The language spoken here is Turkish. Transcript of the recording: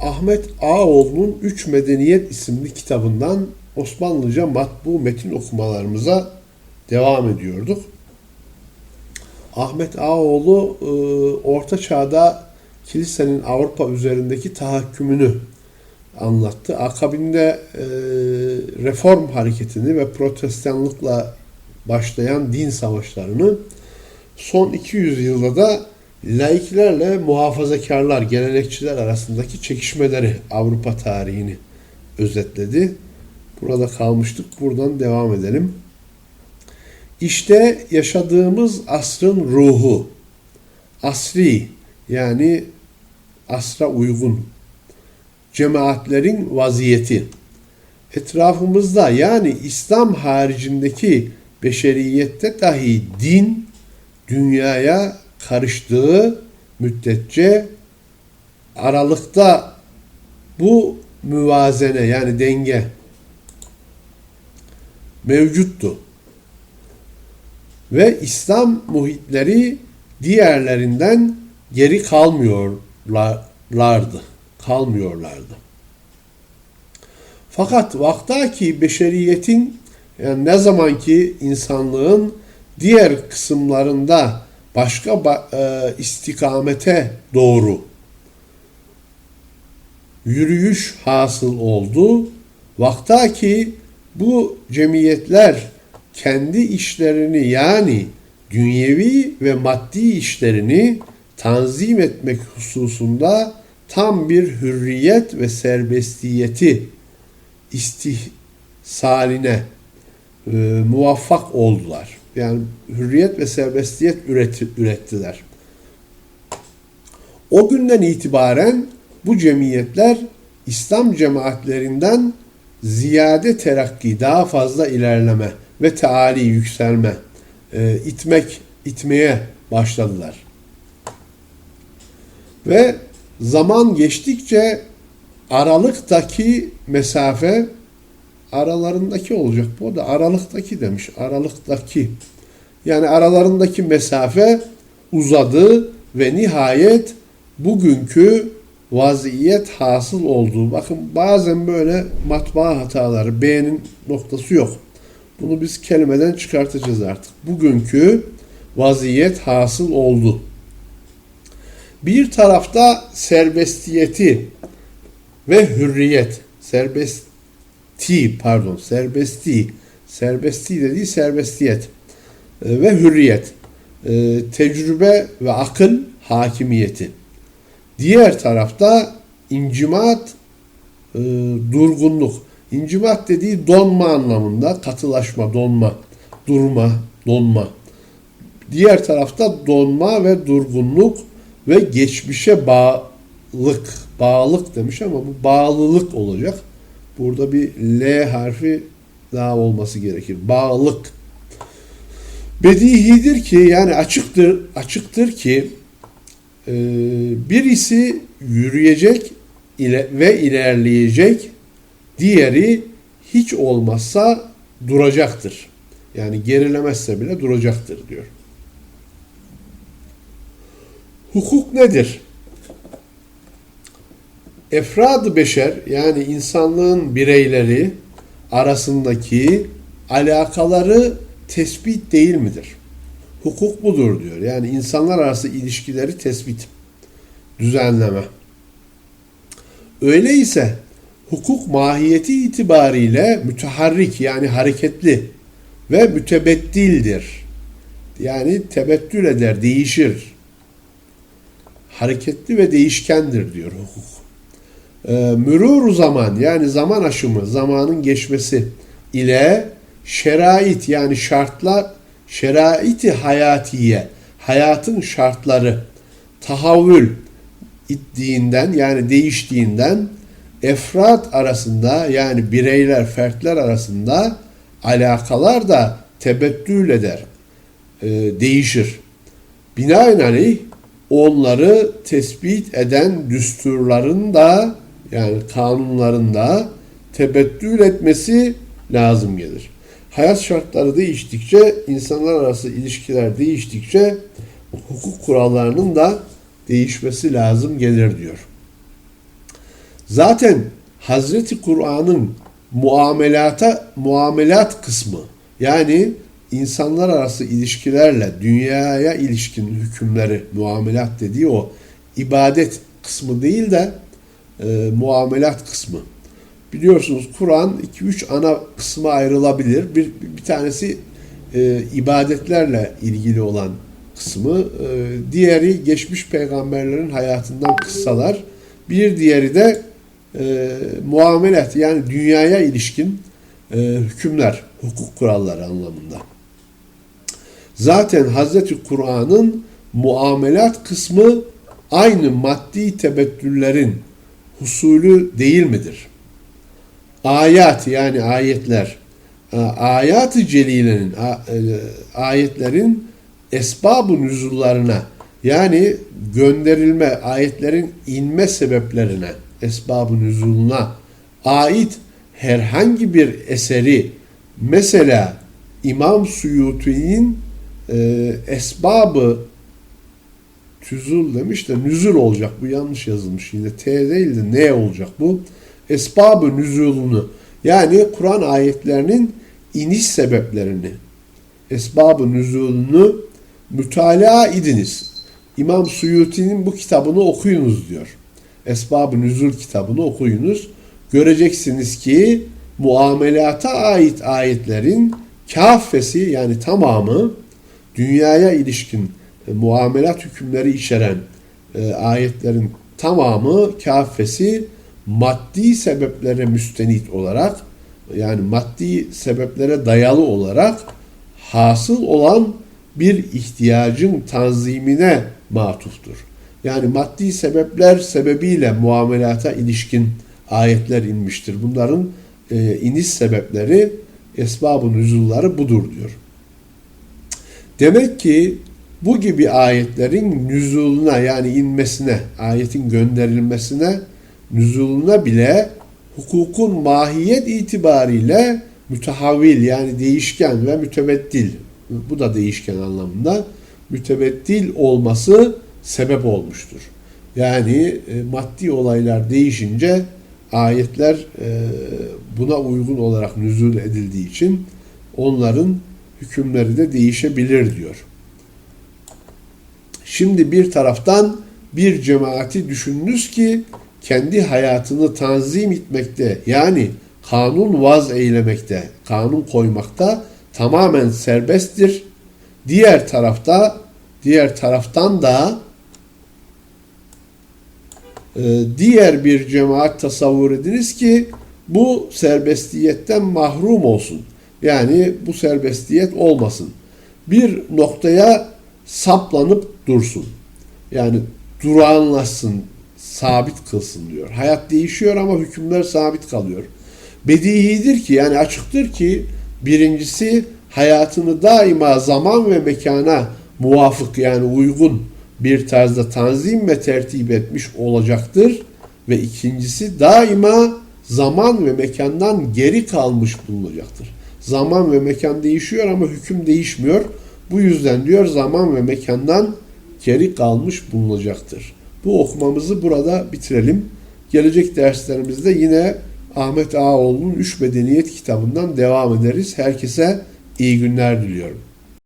Ahmet Ağoğlu'nun Üç Medeniyet isimli kitabından Osmanlıca matbu metin okumalarımıza devam ediyorduk. Ahmet Ağoğlu e, Orta Çağ'da kilisenin Avrupa üzerindeki tahakkümünü anlattı. Akabinde e, reform hareketini ve protestanlıkla başlayan din savaşlarını son 200 yılda da laiklerle muhafazakarlar, gelenekçiler arasındaki çekişmeleri Avrupa tarihini özetledi. Burada kalmıştık. Buradan devam edelim. İşte yaşadığımız asrın ruhu. Asri yani asra uygun. Cemaatlerin vaziyeti. Etrafımızda yani İslam haricindeki beşeriyette dahi din dünyaya karıştığı müddetçe aralıkta bu müvazene yani denge mevcuttu. Ve İslam muhitleri diğerlerinden geri kalmıyorlardı. Kalmıyorlardı. Fakat vaktaki beşeriyetin yani ne zamanki insanlığın diğer kısımlarında başka e, istikamete doğru yürüyüş hasıl oldu. Vaktaki bu cemiyetler kendi işlerini yani dünyevi ve maddi işlerini tanzim etmek hususunda tam bir hürriyet ve serbestiyeti istihsaline e, muvaffak oldular. Yani hürriyet ve serbestiyet üretti, ürettiler. O günden itibaren bu cemiyetler İslam cemaatlerinden ziyade terakki, daha fazla ilerleme ve taali yükselme, e, itmek, itmeye başladılar. Ve zaman geçtikçe aralıktaki mesafe aralarındaki olacak. Bu da aralıktaki demiş. Aralıktaki. Yani aralarındaki mesafe uzadı ve nihayet bugünkü vaziyet hasıl olduğu. Bakın bazen böyle matbaa hataları B'nin noktası yok. Bunu biz kelimeden çıkartacağız artık. Bugünkü vaziyet hasıl oldu. Bir tarafta serbestiyeti ve hürriyet, serbesti pardon, serbesti, serbesti dediği serbestiyet ve hürriyet, e, tecrübe ve akıl hakimiyeti. Diğer tarafta incimat, e, durgunluk. İncimat dediği donma anlamında, katılaşma, donma, durma, donma. Diğer tarafta donma ve durgunluk ve geçmişe bağlılık, bağlılık demiş ama bu bağlılık olacak. Burada bir L harfi daha olması gerekir. Bağlılık. Bedihidir ki yani açıktır açıktır ki e, birisi yürüyecek ile ve ilerleyecek, diğeri hiç olmazsa duracaktır. Yani gerilemezse bile duracaktır diyor. Hukuk nedir? Efrad-ı beşer yani insanlığın bireyleri arasındaki alakaları tespit değil midir? Hukuk budur diyor. Yani insanlar arası ilişkileri tespit, düzenleme. Öyleyse hukuk mahiyeti itibariyle müteharrik yani hareketli ve mütebeddildir. Yani tebettül eder, değişir. Hareketli ve değişkendir diyor hukuk. E, mürur zaman yani zaman aşımı, zamanın geçmesi ile şerait yani şartlar, şeraiti hayatiye, hayatın şartları tahavül ittiğinden yani değiştiğinden efrat arasında yani bireyler, fertler arasında alakalar da tebettül eder, e, değişir. Binaenaleyh onları tespit eden düsturların da yani kanunların da tebettül etmesi lazım gelir. Hayat şartları değiştikçe, insanlar arası ilişkiler değiştikçe hukuk kurallarının da değişmesi lazım gelir diyor. Zaten Hazreti Kur'an'ın muamelata muamelat kısmı yani insanlar arası ilişkilerle dünyaya ilişkin hükümleri muamelat dediği o ibadet kısmı değil de e, muamelat kısmı. Biliyorsunuz Kur'an 2-3 ana kısma ayrılabilir. Bir, bir tanesi e, ibadetlerle ilgili olan kısmı. E, diğeri geçmiş peygamberlerin hayatından kıssalar. Bir diğeri de e, muamelat yani dünyaya ilişkin e, hükümler, hukuk kuralları anlamında. Zaten Hazreti Kur'an'ın muamelat kısmı aynı maddi tebettüllerin husulü değil midir? Ayat yani ayetler, ayat-ı celilenin, ayetlerin esbab-ı nüzullarına yani gönderilme, ayetlerin inme sebeplerine, esbab-ı nüzuluna ait herhangi bir eseri mesela İmam Suyuti'nin e, esbabı tüzul demiş de nüzul olacak. Bu yanlış yazılmış yine. T değil de ne olacak bu? Esbabı nüzulunu yani Kur'an ayetlerinin iniş sebeplerini esbabı nüzulunu mütalaa idiniz. İmam Suyuti'nin bu kitabını okuyunuz diyor. Esbab-ı Nüzul kitabını okuyunuz. Göreceksiniz ki muamelata ait ayetlerin kafesi yani tamamı dünyaya ilişkin e, muamelat hükümleri içeren e, ayetlerin tamamı kafesi maddi sebeplere müstenit olarak yani maddi sebeplere dayalı olarak hasıl olan bir ihtiyacın tanzimine matuftur. Yani maddi sebepler sebebiyle muamelata ilişkin ayetler inmiştir. Bunların e, iniş sebepleri, esbab-ı nüzulları budur diyor. Demek ki bu gibi ayetlerin nüzuluna yani inmesine, ayetin gönderilmesine, nüzuluna bile hukukun mahiyet itibariyle mütehavvil yani değişken ve mütebeddil, bu da değişken anlamında mütebeddil olması sebep olmuştur. Yani e, maddi olaylar değişince ayetler e, buna uygun olarak nüzul edildiği için onların hükümleri de değişebilir diyor. Şimdi bir taraftan bir cemaati düşününüz ki kendi hayatını tanzim etmekte yani kanun vaz eylemekte, kanun koymakta tamamen serbesttir. Diğer tarafta diğer taraftan da e, diğer bir cemaat tasavvur ediniz ki bu serbestiyetten mahrum olsun. Yani bu serbestiyet olmasın. Bir noktaya saplanıp dursun. Yani durağanlaşsın, sabit kılsın diyor. Hayat değişiyor ama hükümler sabit kalıyor. Bedihidir ki yani açıktır ki birincisi hayatını daima zaman ve mekana muvafık yani uygun bir tarzda tanzim ve tertip etmiş olacaktır. Ve ikincisi daima zaman ve mekandan geri kalmış bulunacaktır. Zaman ve mekan değişiyor ama hüküm değişmiyor. Bu yüzden diyor zaman ve mekandan geri kalmış bulunacaktır. Bu okumamızı burada bitirelim. Gelecek derslerimizde yine Ahmet Ağaoğlu'nun Üç Medeniyet kitabından devam ederiz. Herkese iyi günler diliyorum.